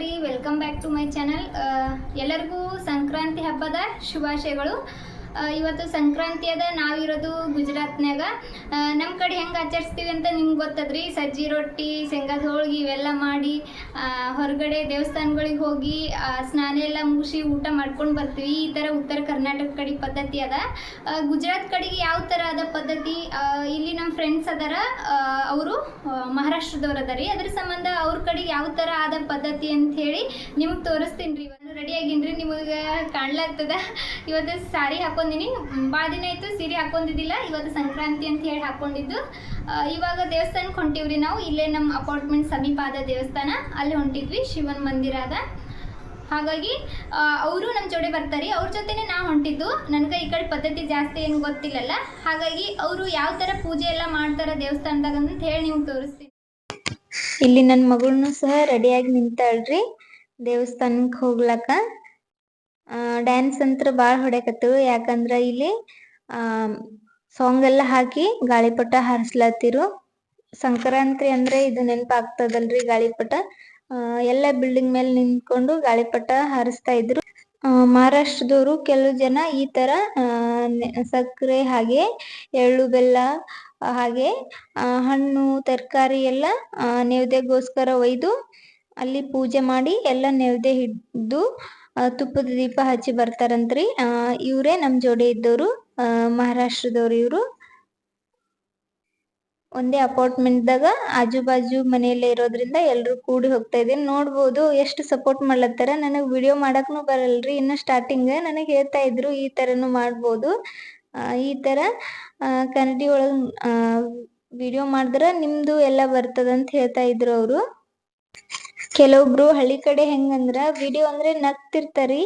ರೀ welcome back to my channel ಎಲ್ಲರಿಗೂ ಸಂಕ್ರಾಂತಿ ಹಬ್ಬದ ಶುಭಾಶಯಗಳು. ಇವತ್ತು ಸಂಕ್ರಾಂತಿ ಅದ, ನಾವಿರೋದು ಗುಜರಾತ್ನಾಗ ನಮ್ಮ ಕಡೆ ಹೆಂಗೆ ಆಚರಿಸ್ತೀವಿ ಅಂತ ನಿಮ್ಗೆ ಗೊತ್ತದ್ರಿ? ಸಜ್ಜಿ ರೊಟ್ಟಿ, ಶೇಂಗಾದ ಹೋಳ್ಗೆ ಇವೆಲ್ಲ ಮಾಡಿ ಹೊರಗಡೆ ದೇವಸ್ಥಾನಗಳಿಗೆ ಹೋಗಿ ಸ್ನಾನ ಎಲ್ಲ ಮುಗಿಸಿ ಊಟ ಮಾಡ್ಕೊಂಡು ಬರ್ತೀವಿ. ಈ ಥರ ಉತ್ತರ ಕರ್ನಾಟಕ ಕಡೆ ಪದ್ಧತಿ ಅದ. ಗುಜರಾತ್ ಕಡೆಗೆ ಯಾವ ಥರ ಅದ ಪದ್ಧತಿ? ಇಲ್ಲಿ ನಮ್ಮ ಫ್ರೆಂಡ್ಸ್ ಅದಾರ ಅವರು ಮಹಾರಾಷ್ಟ್ರದವ್ರು ಅದಾರಿ ಅದ್ರ ಸಂಬಂಧ ಅವ್ರ ಕಡೆಗೆ ಯಾವ ಥರ ಆದ ಪದ್ಧತಿ ಅಂತ ಹೇಳಿ ನಿಮ್ಗೆ ತೋರಿಸ್ತೀನಿ ರೀ. ರೆಡಿ ಆಗಿನ್ರಿ ನಿಮಗೆ ಕಾಣ್ಲಾಗ್ತದ? ಇವತ್ತು ಸಾರಿ ಹಾಕೊಂಡಿನಿ. ಭಾಳ ದಿನ ಆಯಿತು ಸೀರೆ ಹಾಕೊಂಡಿದ್ದಿಲ್ಲ. ಇವತ್ತು ಸಂಕ್ರಾಂತಿ ಅಂತ ಹೇಳಿ ಹಾಕೊಂಡಿದ್ದು. ಇವಾಗ ದೇವಸ್ಥಾನಕ್ಕೆ ಹೊಂಟಿವ್ರಿ ನಾವು. ಇಲ್ಲೇ ನಮ್ಮ ಅಪಾರ್ಟ್ಮೆಂಟ್ ಸಮೀಪ ಆದ ದೇವಸ್ಥಾನ. ಅಲ್ಲಿ ಹೊಂಟಿದ್ವಿ. ಶಿವನ ಮಂದಿರ ಅದ ಹಾಗಾಗಿ ಅವರು ನಮ್ಮ ಜೋಡಿ ಬರ್ತಾರೆ. ಅವ್ರ ಜೊತೆನೆ ನಾ ಹೊಂಟಿದ್ದು. ನನಗೆ ಈ ಕಡೆ ಪದ್ಧತಿ ಜಾಸ್ತಿ ಏನು ಗೊತ್ತಿಲ್ಲಲ್ಲ. ಹಾಗಾಗಿ ಅವರು ಯಾವ ಥರ ಪೂಜೆ ಎಲ್ಲ ಮಾಡ್ತಾರೆ ದೇವಸ್ಥಾನದಾಗ ಅಂತ ಹೇಳಿ ನೀವು ತೋರಿಸ್ತೀನಿ. ಇಲ್ಲಿ ನನ್ನ ಮಗಳನ್ನೂ ಸಹ ರೆಡಿಯಾಗಿ ನಿಂತಾಳ್ರಿ. ದೇವಸ್ಥಾನಕ್ಕೆ ಹೋಗ್ಲಕ್ಕ ಡ್ಯಾನ್ಸ್ ಅಂತ್ರ ಬಾಳ ಹೊಡ್ಯಾಕತ್ತಳು ಯಾಕಂದ್ರ ಇಲ್ಲಿ ಸಾಂಗ್ ಎಲ್ಲ ಹಾಕಿ ಗಾಳಿಪಟ ಹಾರಿಸ್ಲತ್ತಿರು. ಸಂಕ್ರಾಂತಿ ಅಂದ್ರೆ ಇದು ನೆನಪಾಗ್ತದಲ್ರಿ ಗಾಳಿಪಟ. ಆ, ಎಲ್ಲ ಬಿಲ್ಡಿಂಗ್ ಮೇಲೆ ನಿಂತ್ಕೊಂಡು ಗಾಳಿಪಟ ಹಾರಿಸ್ತಾ ಇದ್ರು. ಆ, ಮಹಾರಾಷ್ಟ್ರದವರು ಕೆಲವು ಜನ ಈ ತರ ಆ, ಸಕ್ಕರೆ ಹಾಗೆ ಎಳ್ಳು ಬೆಲ್ಲ ಹಾಗೆ ಆ, ಹಣ್ಣು ತರಕಾರಿ ಎಲ್ಲ ಆ, ನೈವೇದ್ಯಕ್ಕೋಸ್ಕರ ಒಯ್ದು ಅಲ್ಲಿ ಪೂಜೆ ಮಾಡಿ ಎಲ್ಲ ನೈವೇದ್ಯ ಹಿಡ್ದು ಆ, ತುಪ್ಪದ ದೀಪ ಹಚ್ಚಿ ಬರ್ತಾರಂತ್ರಿ. ಇವರೇ ನಮ್ಮ ನಮ್ ಜೋಡಿ ಇದ್ದವರು ಮಹಾರಾಷ್ಟ್ರದವ್ರು ಇವ್ರು. ಒಂದೇ ಅಪಾರ್ಟ್ಮೆಂಟ್ದಾಗ ಆಜು ಬಾಜು ಮನೆಯಲ್ಲೇ ಇರೋದ್ರಿಂದ ಎಲ್ರು ಕೂಡಿ ಹೋಗ್ತಾ ಇದೀನಿ ನೋಡ್ಬೋದು ಎಷ್ಟು ಸಪೋರ್ಟ್ ಮಾಡ್ಲತ್ತಾರ. ನನಗೆ ವಿಡಿಯೋ ಮಾಡಕ್ನು ಬರಲ್ರಿ. ಇನ್ನು ಸ್ಟಾರ್ಟಿಂಗ್ ನನಗ್ ಹೇಳ್ತಾ ಇದ್ರು ಈ ತರನು ಮಾಡ್ಬೋದು. ಈ ತರ ಆ, ಕನ್ನಡಿ ಒಳಗ್ ವಿಡಿಯೋ ಮಾಡಿದ್ರ ನಿಮ್ದು ಎಲ್ಲ ಬರ್ತದಂತ ಹೇಳ್ತಾ ಇದ್ರು ಅವರು. ಕೆಲವೊಬ್ರು ಹಳ್ಳಿ ಕಡೆ ಹೆಂಗಂದ್ರ ವಿಡಿಯೋ ಅಂದ್ರೆ ನಗ್ತಿರ್ತಾರಿ.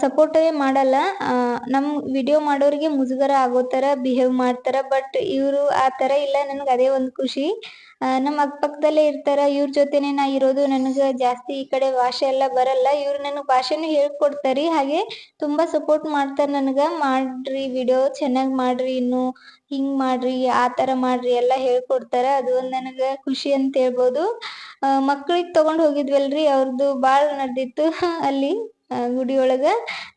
ಸಪೋರ್ಟೇ ಮಾಡಲ್ಲ. ನಮ್ಮ ನಮ್ ವಿಡಿಯೋ ಮಾಡೋರಿಗೆ ಮುಜುಗರ ಆಗೋ ಥರ ಬಿಹೇವ್ ಮಾಡ್ತಾರೆ ಬಟ್ ಇವರು ಆ ಥರ ಇಲ್ಲ, ನನಗೆ ಅದೇ ಒಂದು ಖುಷಿ. ನಮ್ಮ ನಮ್ ಅಕ್ಕಪಕ್ಕದಲ್ಲೇ ಇರ್ತಾರೆ, ಇವ್ರ ಜೊತೆನೇ ನಾ ಇರೋದು, ನನಗೆ ಜಾಸ್ತಿ ಈ ಕಡೆ ಭಾಷೆ ಎಲ್ಲ ಬರಲ್ಲ, ಇವರು ನನಗೆ ಭಾಷೆನೂ ಹೇಳ್ಕೊಡ್ತಾರೆ, ಹಾಗೆ ತುಂಬಾ ಸಪೋರ್ಟ್ ಮಾಡ್ತಾರೆ ನನಗೆ. ಮಾಡ್ರಿ ವಿಡಿಯೋ ಚೆನ್ನಾಗಿ ಮಾಡ್ರಿ ಇನ್ನು, ಹಿಂಗ್ ಮಾಡ್ರಿ, ಆ ಥರ ಮಾಡ್ರಿ ಎಲ್ಲ ಹೇಳ್ಕೊಡ್ತಾರೆ, ಅದು ಒಂದು ನನಗೆ ಖುಷಿ ಅಂತ ಹೇಳ್ಬೋದು. ಮಕ್ಳಿಗೆ ತಗೊಂಡ್ ಹೋಗಿದ್ವಲ್ರಿ ಅವ್ರದ್ದು ಭಾಳ ನಡ್ದಿತ್ತು ಅಲ್ಲಿ. ಗುಡಿ ಒಳಗ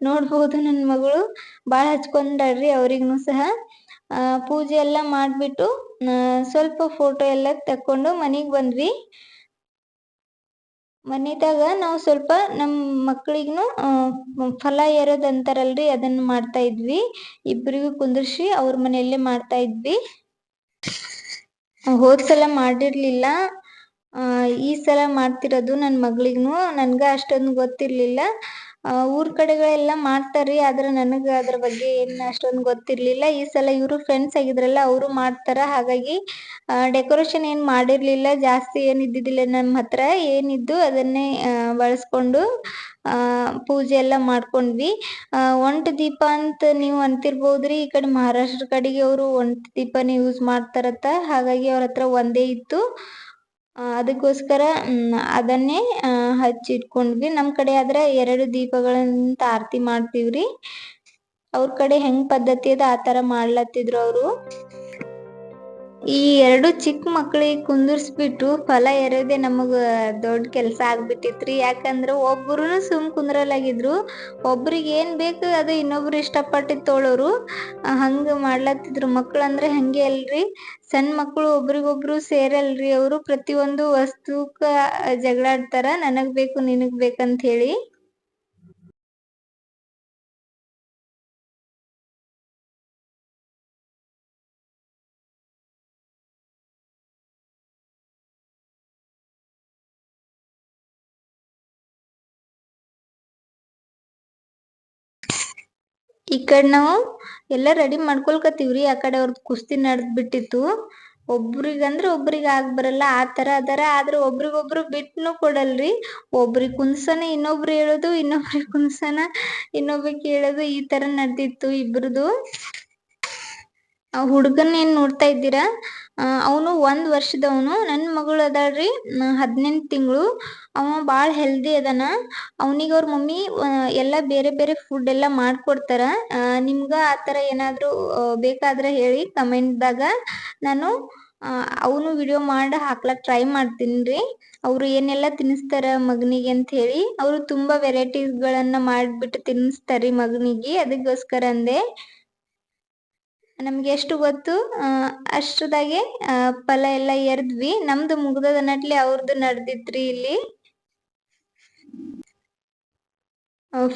ನೋಡಬಹುದು ನನ್ನ ಮಗಳು. ಬಾಳ ಹಚ್ಕೊಂಡಾಳ್ರಿ ಅವ್ರಿಗೂ ಸಹ. ಪೂಜೆ ಎಲ್ಲ ಮಾಡ್ಬಿಟ್ಟು ಸ್ವಲ್ಪ ಫೋಟೋ ಎಲ್ಲ ತಕ್ಕೊಂಡು ಮನೆಗೆ ಬಂದ್ವಿ. ಮನಿದಾಗ ನಾವು ಸ್ವಲ್ಪ ನಮ್ಮ ಮಕ್ಕಳಿಗೂ ಫಲ ಏರೋದ್ ಅಂತಾರಲ್ರಿ ಅದನ್ನ ಮಾಡ್ತಾ ಇದ್ವಿ. ಇಬ್ಬರಿಗೂ ಕುಂದರ್ಸಿ ಅವ್ರ ಮನೆಯಲ್ಲೇ ಮಾಡ್ತಾ ಇದ್ವಿ. ಹೋದ್ ಸಲ ಮಾಡಿರ್ಲಿಲ್ಲ. ಈ ಸಲ ಮಾಡ್ತಿರೋದು ನನ್ನ ಮಗಳಿಗೂ ನನ್ಗ ಅಷ್ಟೊಂದು ಗೊತ್ತಿರ್ಲಿಲ್ಲ. ಊರ ಕಡೆಗಳೆಲ್ಲ ಮಾಡ್ತಾರ್ರಿ, ಆದ್ರೆ ನನಗ ಅದ್ರ ಬಗ್ಗೆ ಏನ್ ಅಷ್ಟೊಂದು ಗೊತ್ತಿರ್ಲಿಲ್ಲ. ಈ ಸಲ ಇವರು ಫ್ರೆಂಡ್ಸ್ ಆಗಿದ್ರಲ್ಲ, ಅವರು ಮಾಡ್ತಾರ. ಹಾಗಾಗಿ ಡೆಕೋರೇಷನ್ ಏನ್ ಮಾಡಿರ್ಲಿಲ್ಲ. ಜಾಸ್ತಿ ಏನ್ ಇದ್ದಿದ್ದಿಲ್ಲ ನಮ್ಮ ಹತ್ರ. ಏನಿದ್ದು ಅದನ್ನೇ ಬಳಸ್ಕೊಂಡು ಪೂಜೆ ಎಲ್ಲ ಮಾಡ್ಕೊಂಡ್ವಿ. ಒಂಟ ದೀಪ ಅಂತ ನೀವು ಅಂತಿರ್ಬೋದ್ರಿ. ಈ ಕಡೆ ಮಹಾರಾಷ್ಟ್ರ ಕಡೆಗೆ ಅವರು ಒಂಟ್ ದೀಪನೇ ಯೂಸ್ ಮಾಡ್ತಾರತ್ತ. ಹಾಗಾಗಿ ಅವ್ರ ಹತ್ರ ಒಂದೇ ಇತ್ತು. ಅದಕ್ಕೋಸ್ಕರ ಅದನ್ನೇ ಹಚ್ಚಿಟ್ಕೊಂಡ್ವಿ ನಮ್ ಕಡೆ ಆದ್ರ ಎರಡು ದೀಪಗಳಂತ ಆರತಿ ಮಾಡ್ತೀವ್ರಿ. ಅವ್ರ ಕಡೆ ಹೆಂಗ್ ಪದ್ಧತಿ ಅದ, ಆ ತರ ಮಾಡ್ಲತ್ತಿದ್ರು ಅವ್ರು. ಈ ಎರಡು ಚಿಕ್ಕ ಮಕ್ಳಿಗೆ ಕುಂದರ್ಸ್ಬಿಟ್ಟು ಫಲ ಎರೆದೆ ನಮಗ ದೊಡ್ಡ ಕೆಲಸ ಆಗ್ಬಿಟ್ಟಿತ್ರಿ. ಯಾಕಂದ್ರ ಒಬ್ರುನು ಸುಮ್ ಕುಂದ್ರಲಾಗಿದ್ರು, ಒಬ್ರಿಗೆ ಏನ್ ಬೇಕು ಅದು ಇನ್ನೊಬ್ರು ಇಷ್ಟಪಟ್ಟು ತೊಳೋರು ಹಂಗ ಮಾಡ್ಲತ್ತಿದ್ರು. ಮಕ್ಳು ಅಂದ್ರೆ ಹಂಗೆ ಅಲ್ರಿ. ಸಣ್ಣ ಮಕ್ಕಳು ಒಬ್ರಿಗೊಬ್ರು ಸೇರಲ್ರಿ ಅವರು. ಪ್ರತಿಯೊಂದು ವಸ್ತುಕ್ಕ ಜಗಳಾಡ್ತಾರ. ನನಗ್ ಬೇಕು, ನಿನಗ್ ಬೇಕಂತ ಹೇಳಿ. ಈ ಕಡೆ ನಾವು ಎಲ್ಲ ರೆಡಿ ಮಾಡ್ಕೊಳ್ಕತ್ತೀವ್ರಿ. ಆ ಕಡೆ ಅವ್ರದ್ದು ಕುಸ್ತಿ ನಡೆದ್ ಬಿಟ್ಟಿತ್ತು ಒಬ್ರಿಗಂದ್ರ ಒಬ್ರಿಗ್ ಆಗ್ ಬರಲ್ಲ, ಆ ತರ ಅದಾರ ಆದ್ರೆ ಒಬ್ರಿಗೊಬ್ರು ಬಿಟ್ನು ಕೊಡಲ್ರಿ. ಒಬ್ರಿಗ್ ಕುಂದ್ಸನ, ಇನ್ನೊಬ್ರು ಹೇಳೋದು, ಇನ್ನೊಬ್ರಿಗೆ ಕುಂದ್ಸನ, ಇನ್ನೊಬ್ರಿಗೆ ಕೇಳೋದು, ಈ ತರ ನಡ್ದಿತ್ತು ಇಬ್ರದು. ಆ ಹುಡ್ಗನ್ ಏನ್ ನೋಡ್ತಾ ಇದ್ದೀರಾ? ಅವನು ಒಂದ್ ವರ್ಷದವನು. ನನ್ ಮಗಳು ಅದಾಳ್ರಿ, ಹದಿನೆಂಟ್ ತಿಂಗಳು. ಅವ ಬಾಳ ಹೆಲ್ದಿ ಅದಾನ. ಅವನಿಗೆ ಅವ್ರ ಮಮ್ಮಿ ಎಲ್ಲ ಬೇರೆ ಬೇರೆ ಫುಡ್ ಎಲ್ಲ ಮಾಡ್ಕೊಡ್ತಾರ. ನಿಮ್ಗ ಆ ತರ ಏನಾದ್ರು ಬೇಕಾದ್ರೆ ಹೇಳಿ ಕಮೆಂಟ್ ದಾಗ ನಾನು ಅವನು ವಿಡಿಯೋ ಮಾಡಿ ಹಾಕ್ಲಕ್ ಟ್ರೈ ಮಾಡ್ತೀನಿ ರೀ ಅವರು ಏನೆಲ್ಲ ತಿನ್ನಿಸ್ತಾರ ಮಗನಿಗೆ ಅಂತ ಹೇಳಿ. ಅವರು ತುಂಬಾ ವೆರೈಟೀಸ್ಗಳನ್ನ ಮಾಡಿಬಿಟ್ಟು ತಿನ್ನಿಸ್ತಾರೆ ಮಗನಿಗೆ. ಅದಕ್ಕೋಸ್ಕರ ಅಂದೆ. ನಮ್ಗೆ ಎಷ್ಟು ಗೊತ್ತು? ಅಷ್ಟದಾಗೆ ಫಲ ಎಲ್ಲ ಎರ್ದ್ವಿ. ನಮ್ದು ಮುಗ್ದದ ನಟ್ಲಿ ಅವ್ರದ್ದು ನಡೆದಿತ್ರಿ ಇಲ್ಲಿ.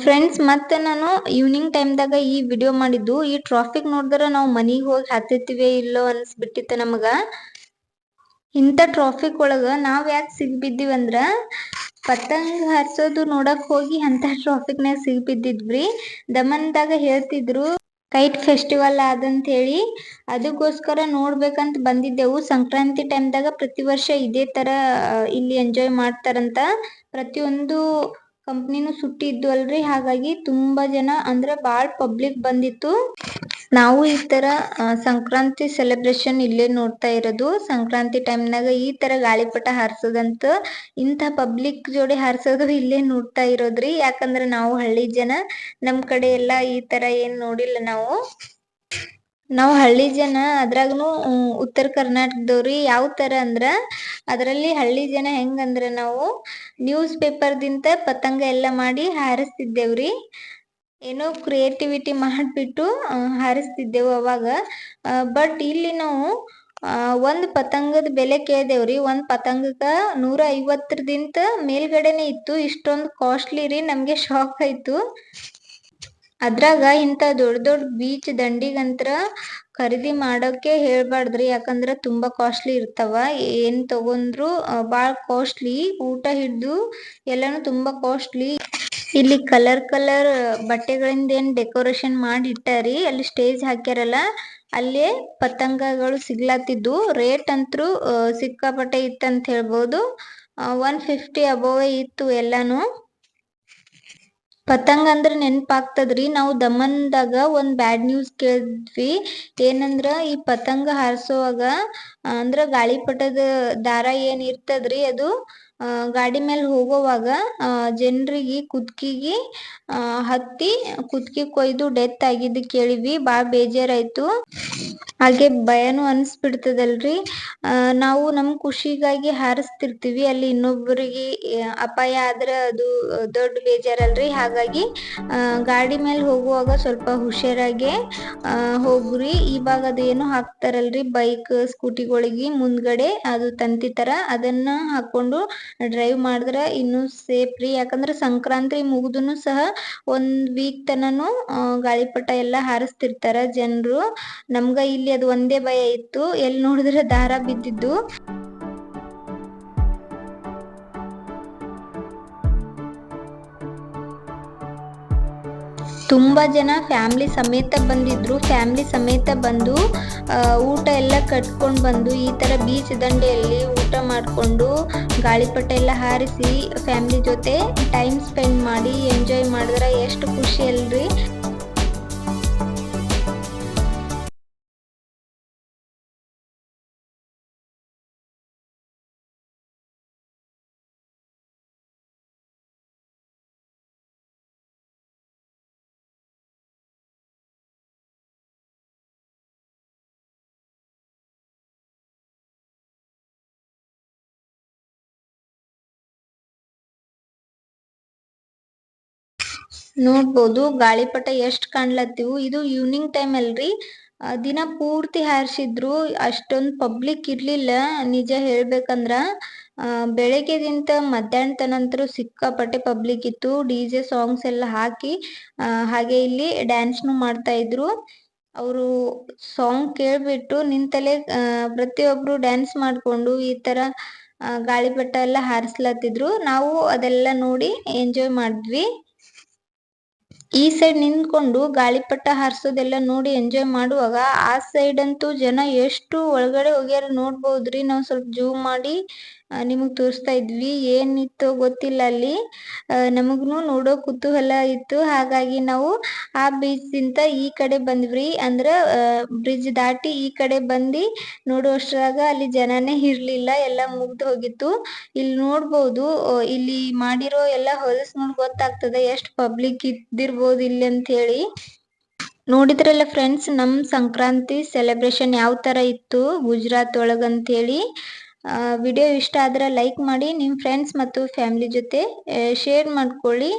ಫ್ರೆಂಡ್ಸ್ ಮತ್ತೆ ನಾನು ಈವ್ನಿಂಗ್ ಟೈಮ್ದಾಗ ಈ ವಿಡಿಯೋ ಮಾಡಿದ್ದು, ಈ ಟ್ರಾಫಿಕ್ ನೋಡಿದ್ರೆ ನಾವು ಮನೆಗೆ ಹೋಗಿ ಹತ್ತಿರ್ತೀವಿ ಇಲ್ಲೋ ಅನ್ಸ್ಬಿಟ್ಟಿತ್ತ ನಮಗ. ಇಂಥ ಟ್ರಾಫಿಕ್ ಒಳಗ ನಾವು ಯಾಕೆ ಸಿಗ್ಬಿದ್ದೀವಿ ಅಂದ್ರ, ಪತಂಗ ಹಾರ್ಸೋದು ನೋಡಕ್ ಹೋಗಿ ಅಂತ ಟ್ರಾಫಿಕ್ನಾಗ ಸಿಗ್ಬಿದ್ದಿದ್ವಿ ದಮನ್ದಾಗ ಹೇಳ್ತಿದ್ರು ಕೈಟ್ ಫೆಸ್ಟಿವಲ್ ಆದಂತ ಹೇಳಿ ಅದಕ್ಕೋಸ್ಕರ ನೋಡ್ಬೇಕಂತ ಬಂದಿದ್ದೆವು. ಸಂಕ್ರಾಂತಿ ಟೈಮ್ದಾಗ ಪ್ರತಿ ವರ್ಷ ಇದೇ ತರ ಇಲ್ಲಿ ಎಂಜಾಯ್ ಮಾಡ್ತಾರಂತ. ಪ್ರತಿಯೊಂದು ಕಂಪ್ನಿನೂ ಸುಟ್ಟಿ ಇದ್ವು ಅಲ್ರಿ. ಹಾಗಾಗಿ ತುಂಬಾ ಜನ ಅಂದ್ರೆ ಬಾಳ ಪಬ್ಲಿಕ್ ಬಂದಿತ್ತು. ನಾವು ಈ ತರ ಸಂಕ್ರಾಂತಿ ಸೆಲೆಬ್ರೇಷನ್ ಇಲ್ಲೇ ನೋಡ್ತಾ ಇರೋದು. ಸಂಕ್ರಾಂತಿ ಟೈಮ್ನಾಗ ಈ ತರ ಗಾಳಿಪಟ ಹಾರಿಸೋದಂತ ಇಂಥ ಪಬ್ಲಿಕ್ ಜೋಡಿ ಹಾರ್ಸೋದು ಇಲ್ಲೇ ನೋಡ್ತಾ ಇರೋದ್ರಿ. ಯಾಕಂದ್ರೆ ನಾವು ಹಳ್ಳಿ ಜನ, ನಮ್ ಕಡೆ ಎಲ್ಲಾ ಈ ತರ ಏನ್ ನೋಡಿಲ್ಲ ನಾವು. ನಾವು ಹಳ್ಳಿ ಜನ ಅದ್ರಾಗನು, ಉತ್ತರ ಕರ್ನಾಟಕದವ್ರಿ ಯಾವ ತರ ಅಂದ್ರ ಅದರಲ್ಲಿ ಹಳ್ಳಿ ಜನ ಹೆಂಗಂದ್ರ ನಾವು ನ್ಯೂಸ್ ಪೇಪರ್ದಿಂತ ಪತಂಗ ಎಲ್ಲ ಮಾಡಿ ಹಾರಿಸ್ತಿದ್ದೇವ್ರಿ. ಏನೋ ಕ್ರಿಯೇಟಿವಿಟಿ ಮಾಡಿಬಿಟ್ಟು ಹಾರಿಸ್ತಿದ್ದೆವು ಅವಾಗ. ಬಟ್ ಇಲ್ಲಿ ನಾವು ಒಂದು ಪತಂಗದ ಬೆಲೆ ಕೇಳ್ದೇವ್ರಿ. ಒಂದ್ ಪತಂಗಕ್ಕ ನೂರ ಐವತ್ತರದಿಂತ ಮೇಲ್ಗಡೆನೆ ಇತ್ತು. ಇಷ್ಟೊಂದು ಕಾಸ್ಟ್ಲಿ ರೀ. ನಮ್ಗೆ ಶಾಕ್ ಆಯ್ತು. ಅದ್ರಾಗ ಇಂತ ದೊಡ್ಡ ದೊಡ್ಡ ಬೀಚ್ ದಂಡಿಗಂತ್ರ ಖರೀದಿ ಮಾಡೋಕೆ ಹೇಳ್ಬಾರ್ದ್ರಿ. ಯಾಕಂದ್ರ ತುಂಬಾ ಕಾಸ್ಟ್ಲಿ ಇರ್ತಾವ. ಏನ್ ತಗೊಂಡ್ರು ಬಾಳ ಕಾಸ್ಟ್ಲಿ ಊಟ ಹಿಡ್ದು ಎಲ್ಲಾನು ತುಂಬಾ ಕಾಸ್ಟ್ಲಿ ಇಲ್ಲಿ ಕಲರ್ ಕಲರ್ ಬಟ್ಟೆಗಳಿಂದ ಏನ್ ಡೆಕೋರೇಷನ್ ಮಾಡಿ ಇಟ್ಟಾರಿ. ಅಲ್ಲಿ ಸ್ಟೇಜ್ ಹಾಕ್ಯಾರಲ್ಲ, ಅಲ್ಲೇ ಪತಂಗಗಳು ಸಿಗ್ಲಾತಿದ್ವು. ರೇಟ್ ಅಂತೂ ಸಿಕ್ಕಾಪಟ್ಟೆ ಇತ್ತಂತ ಹೇಳ್ಬೋದು. ಒನ್ ಫಿಫ್ಟಿ ಅಬೋವ್ ಇತ್ತು ಎಲ್ಲಾನು. ಪತಂಗ ಅಂದ್ರ ನೆನಪಾಗ್ತದ್ರಿ. ನಾವು ದಮನ್ದಾಗ ಒಂದ್ ಬ್ಯಾಡ್ ನ್ಯೂಸ್ ಕೇಳಿದ್ವಿ. ಏನಂದ್ರ ಈ ಪತಂಗ ಹಾರಿಸುವಾಗ, ಅಂದ್ರ ಗಾಳಿಪಟದ ದಾರ ಏನ್ ಇರ್ತದ್ರಿ ಅದು? ಗಾಡಿ ಮೇಲೆ ಹೋಗೋವಾಗ ಜನರಿಗೆ, ಕುದ್ಕಿಗೆ ಹತ್ತಿ, ಕುದ್ಕಿ ಕೊಯ್ದು ಡೆತ್ ಆಗಿದ್ದು ಕೇಳಿವಿ ಭಾಳ ಬೇಜಾರಾಯ್ತು. ಹಾಗೆ ಭಯನೂ ಅನ್ಸ್ಬಿಡ್ತದಲ್ರಿ. ನಾವು ನಮ್ಮ ಖುಷಿಗಾಗಿ ಹಾರಿಸ್ತಿರ್ತೀವಿ. ಅಲ್ಲಿ ಇನ್ನೊಬ್ಬರಿಗೆ ಅಪಾಯ ಆದ್ರೆ ಅದು ದೊಡ್ಡ ಬೇಜಾರಲ್ರಿ. ಹಾಗಾಗಿ ಗಾಡಿ ಮೇಲೆ ಹೋಗುವಾಗ ಸ್ವಲ್ಪ ಹುಷಾರಾಗೆ ಹೋಗ್ರಿ. ಇವಾಗ ಅದು ಏನು ಹಾಕ್ತಾರಲ್ರಿ. ಬೈಕ್, ಸ್ಕೂಟಿಗಳಿಗೆ ಮುಂದ್ಗಡೆ ಅದು ತಂತಿ ತರ ಅದನ್ನ ಹಾಕೊಂಡು ಡ್ರೈವ್ ಮಾಡಿದ್ರೆ ಇನ್ನು ಸೇಫ್ ರೀ. ಯಾಕಂದ್ರ ಸಂಕ್ರಾಂತಿ ಮುಗಿದುನು ಸಹ ಒಂದ್ ವೀಕ್ ತನೂ ಗಾಳಿಪಟ ಎಲ್ಲಾ ಹಾರಿಸ್ತಿರ್ತಾರೆ ಜನರು. ನಮ್ಗ ಇಲ್ಲಿ ಅದು ಒಂದೇ ಭಯ ಇತ್ತು. ಎಲ್ಲಿ ನೋಡಿದ್ರೆ ದಾರ ಬಿದ್ದಿದ್ದು. ತುಂಬಾ ಜನ ಫ್ಯಾಮ್ಲಿ ಸಮೇತ ಬಂದಿದ್ರು. ಫ್ಯಾಮ್ಲಿ ಸಮೇತ ಬಂದು ಊಟ ಎಲ್ಲ ಕಟ್ಕೊಂಡು ಬಂದು, ಈ ತರ ಬೀಚ್ ದಂಡೆಯಲ್ಲಿ ಊಟ ಮಾಡಿಕೊಂಡು ಗಾಳಿಪಟ ಎಲ್ಲ ಹಾರಿಸಿ, ಫ್ಯಾಮ್ಲಿ ಜೊತೆ ಟೈಮ್ ಸ್ಪೆಂಡ್ ಮಾಡಿ ಎಂಜಾಯ್ ಮಾಡಿದ್ರೆ ಎಷ್ಟು ಖುಷಿ ಅಲ್ರಿ. ನೋಡ್ಬೋದು. ಗಾಳಿಪಟ ಎಷ್ಟ್ ಕಾಣ್ಲತ್ತಿವು? ಇದು ಈವ್ನಿಂಗ್ ಟೈಮ್ ಅಲ್ರಿ. ದಿನ ಪೂರ್ತಿ ಹಾರಿಸಿದ್ರು. ಅಷ್ಟೊಂದ್ ಪಬ್ಲಿಕ್ ಇರ್ಲಿಲ್ಲ. ನಿಜ ಹೇಳ್ಬೇಕಂದ್ರ ಬೆಳಗ್ಗೆದಿಂದ ಮಧ್ಯಾಹ್ನ ತನಂತರೂ ಸಿಕ್ಕಾಪಟ್ಟೆ ಪಬ್ಲಿಕ್ ಇತ್ತು. ಡಿ ಜೆ ಸಾಂಗ್ಸ್ ಎಲ್ಲ ಹಾಕಿ ಹಾಗೆ ಇಲ್ಲಿ ಡ್ಯಾನ್ಸ್ನು ಮಾಡ್ತಾ ಇದ್ರು. ಅವರು ಸಾಂಗ್ ಕೇಳ್ಬಿಟ್ಟು ನಿಂತಲೇ ಪ್ರತಿಯೊಬ್ರು ಡ್ಯಾನ್ಸ್ ಮಾಡ್ಕೊಂಡು ಈ ತರ ಗಾಳಿಪಟ ಎಲ್ಲ ಹಾರಿಸ್ಲತ್ತಿದ್ರು. ನಾವು ಅದೆಲ್ಲ ನೋಡಿ ಎಂಜಾಯ್ ಮಾಡಿದ್ವಿ. ಈ ಸೈಡ್ ನಿಂತ್ಕೊಂಡು ಗಾಳಿಪಟ ಹಾರ್ಸೋದೆಲ್ಲ ನೋಡಿ ಎಂಜಾಯ್ ಮಾಡುವಾಗ ಆ ಸೈಡ್ ಅಂತೂ ಜನ ಎಷ್ಟು ಒಳಗಡೆ ಹೋಗ್ಯಾರ ನೋಡ್ಬೋದ್ರಿ. ನಾವು ಸ್ವಲ್ಪ ಜೂಮ್ ಮಾಡಿ ನಿಮಗ್ ತೋರಿಸ್ತಾ ಇದ್ವಿ. ಏನಿತ್ತೋ ಗೊತ್ತಿಲ್ಲ ಅಲ್ಲಿ. ನಮಗೂ ನಮಗ್ನು ನೋಡೋ ಕುತೂಹಲ ಇತ್ತು. ಹಾಗಾಗಿ ನಾವು ಆ ಬೀಚ್ ಇಂತ ಈ ಕಡೆ ಬಂದ್ವಿ. ಅಂದ್ರ ಬ್ರಿಡ್ಜ್ ದಾಟಿ ಈ ಕಡೆ ಬಂದಿ ನೋಡುವಷ್ಟ್ರಾಗ ಅಲ್ಲಿ ಜನನೇ ಇರ್ಲಿಲ್ಲ. ಎಲ್ಲ ಮುಗ್ದು ಹೋಗಿತ್ತು. ಇಲ್ಲಿ ನೋಡ್ಬೋದು ಇಲ್ಲಿ ಮಾಡಿರೋ ಎಲ್ಲ ಹೊಲಸ್ ನೋಡಿ ಗೊತ್ತಾಗ್ತದೆ. ಎಷ್ಟು ಪಬ್ಲಿಕ್ ಇದ್ದಿರ್ಬೋದು ಇಲ್ಲಿ ಅಂತ ಹೇಳಿ. ನೋಡಿದ್ರಲ್ಲ ಫ್ರೆಂಡ್ಸ್ ನಮ್ಮ ಸಂಕ್ರಾಂತಿ ಸೆಲೆಬ್ರೇಷನ್ ಯಾವ ಥರ ಇತ್ತು? ಗುಜರಾತ್ ಒಳಗಂತೇಳಿ ವಿಡಿಯೋ ಇಷ್ಟ ಆದ್ರೆ ಲೈಕ್ ಮಾಡಿ ನಿಮ್ಮ ಫ್ರೆಂಡ್ಸ್ ಮತ್ತು ಫ್ಯಾಮಿಲಿ ಜೊತೆ ಶೇರ್ ಮಾಡ್ಕೊಳ್ಳಿ.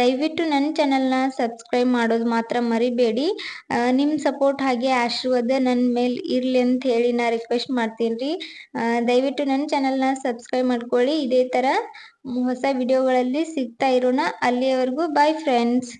ದಯವಿಟ್ಟು ನನ್ನ ಚಾನಲ್ನ ಸಬ್ಸ್ಕ್ರೈಬ್ ಮಾಡೋದು ಮಾತ್ರ ಮರಿಬೇಡಿ. ನಿಮ್ಮ ಸಪೋರ್ಟ್ ಹಾಗೆ ಆಶೀರ್ವಾದ ನನ್ನ ಮೇಲೆ ಇರಲಿ ಅಂತ ಹೇಳಿ ನಾ ರಿಕ್ವೆಸ್ಟ್ ಮಾಡ್ತೀನಿ ರೀ ದಯವಿಟ್ಟು ನನ್ನ ಚಾನಲ್ನ ಸಬ್ಸ್ಕ್ರೈಬ್ ಮಾಡ್ಕೊಳ್ಳಿ. ಇದೇ ಥರ ಹೊಸ ವಿಡಿಯೋಗಳಲ್ಲಿ ಸಿಗ್ತಾ ಇರೋಣ. ಅಲ್ಲಿಯವರೆಗೂ ಬಾಯ್ ಫ್ರೆಂಡ್ಸ್